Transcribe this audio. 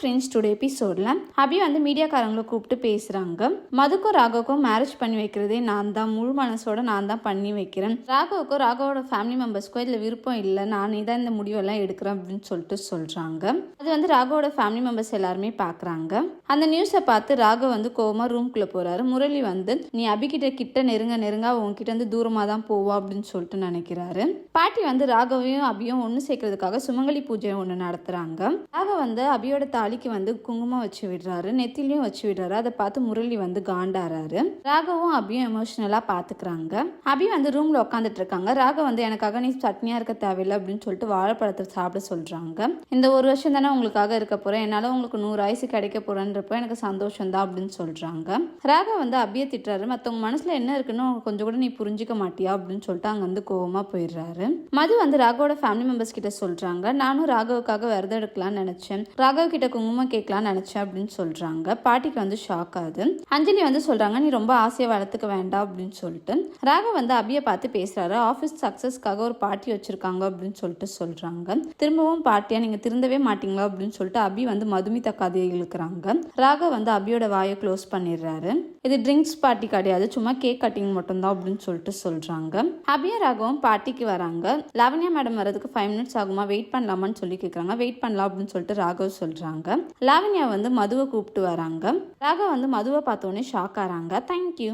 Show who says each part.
Speaker 1: Friends today எபிசோடில் அபி வந்து மீடியாக்காரங்களை கூப்பிட்டு பேசுகிறாங்க மதுக்கும் ராகவுக்கும் மேரேஜ் பண்ணி வைக்கிறதே நான் தான். முழு மனசோட நான் தான் பண்ணி வைக்கிறேன். ராகவுக்கும் ராகவோட ஃபேமிலி மெம்பர்ஸ்க்கும் இதில் விருப்பம் இல்லை. நானே தான் இந்த முடிவெல்லாம் எடுக்கிறேன் அப்படின்னு சொல்லிட்டு சொல்கிறாங்க அது வந்து ராகவோட ஃபேமிலி மெம்பர்ஸ் எல்லாருமே பார்க்குறாங்க அந்த நியூஸை பார்த்து ராகவ் வந்து கோவமாக ரூம்குள்ளே போகிறாரு முரளி வந்து நீ அபிகிட்ட கிட்ட நெருங்க நெருங்க உங்ககிட்ட வந்து தூரமாக தான் போவா அப்படின்னு சொல்லிட்டு நினைக்கிறாரு. பாட்டி வந்து ராகவையும் அபியும் ஒன்று சேர்க்கறதுக்காக சுமங்கலி பூஜை ஒன்று நடத்துகிறாங்க ராகவ் வந்து அபியோட தாலிக்கு வந்து குங்குமம் வச்சு விடுறாரு நெத்திலையும் வச்சு விடுறாரு. அதை பார்த்து முரளி வந்து காண்டாறாரு. ராகவும் அபியும் எமோஷனலாக பார்த்துக்கிறாங்க அபி வந்து ரூமில் உட்காந்துட்டு இருக்காங்க. ராகவ் வந்து எனக்காக நீ சட்னியாக இருக்க தேவையில்லை அப்படின்னு சொல்லிட்டு வாழைப்பழத்தை சாப்பிட சொல்கிறாங்க இந்த ஒரு வருஷம் தானே உங்களுக்காக இருக்க போகிறேன் என்னால் உங்களுக்கு நூறு ஆயுசு கிடைக்க போகிறேன்றப்போ எனக்கு சந்தோஷம் தான் அப்படின்னு சொல்கிறாங்க ராகவ் வந்து அபியை திட்டுறாரு. மற்றவங்க மனசில் என்ன இருக்குன்னு கொஞ்சம் கூட நீ புரிஞ்சிக்க மாட்டியா? அப்படின்னு சொல்லிட்டு அங்கே வந்து கோவமாக போயிடுறாரு. மது வந்து ராகவோட ஃபேமிலி மெம்பர்ஸ் கிட்ட சொல்கிறாங்க நானும் ராகவுக்காக விரதம் எடுக்கலாம்னு நினச்சேன். ராகவ் கிட்ட குங்குமம் கேட்கலாம்னு நினச்சேன் அப்படின்னு சொல்கிறாங்க பாட்டிக்கு வந்து ஷாக் ஆகுது. அஞ்சலி வந்து சொல்கிறாங்க நீ ரொம்ப ஆசையை வளர்த்துக்க வேண்டாம் அப்படின்னு சொல்லிட்டு. ராகவ் வந்து அபியை பார்த்து பேசுகிறாரு ஆஃபீஸ் சக்ஸஸ்க்காக ஒரு பார்ட்டி வச்சுருக்காங்க அப்படின்னு சொல்லிட்டு சொல்கிறாங்க திரும்பவும் பார்ட்டியாக நீங்கள் திருந்தவே மாட்டீங்களா? அப்படின்னு சொல்லிட்டு அபி வந்து மதுமிதா கதையை இழுக்கிறாங்க. ராகவ் வந்து அபியோட வாயை க்ளோஸ் பண்ணிடுறாரு. இது ட்ரிங்க்ஸ் பார்ட்டி கிடையாது. சும்மா கேக் கட்டிங் மட்டும்தான் அப்படின்னு சொல்லிட்டு சொல்கிறாங்க அபியா ராகவும் பார்ட்டிக்கு வராங்க. லவன்யா மேடம் வரதுக்கு ஃபைவ் மினிட்ஸ் ஆகுமா? வெயிட் பண்ணலாமான்னு சொல்லி கேட்குறாங்க வெயிட் பண்ணலாம் அப்படின்னு சொல்லிட்டு ராகவ் சொல்கிறாங்க லாவண்யா வந்து மதுவை கூப்பிட்டு வராங்க. ராகவ் வந்து மதுவை பார்த்தோன்னே ஷாக் ஆகிறாங்க தேங்க்யூ